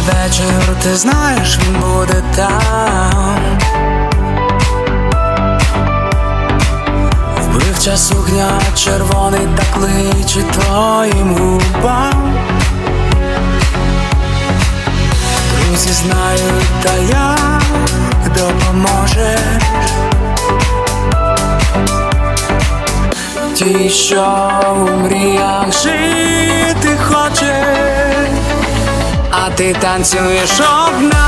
Вечір, ти знаєш, він буде там. Вбивча сукня червоний так личить твоїм губам. Друзі знають, та як допоможеш Ті, що у мріях жити А ти танцюєш одна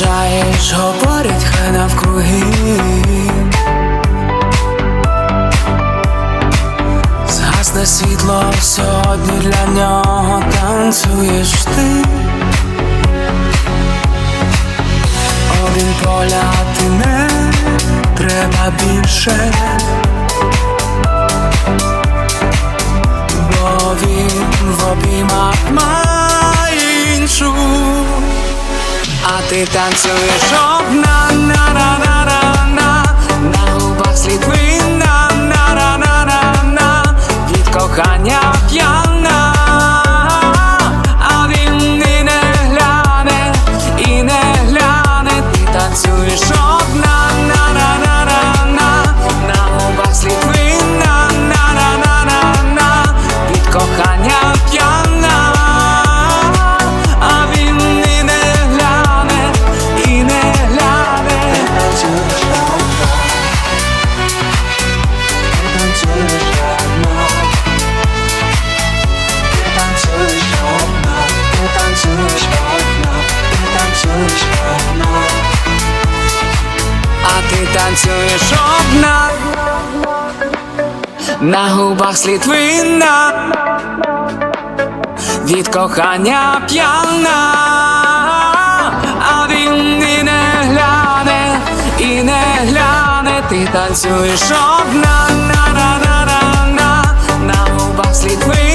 не зважаєш, говорять хай навкруги. Згасне світло сьогодні для нього танцюєш ти. Один поляти не треба більше ти танцюєш. Одна на на ти танцюєш одна на губах слід вина від кохання п'яна, а він і не гляне, і не гляне, ти танцюєш одна на на губах слід вина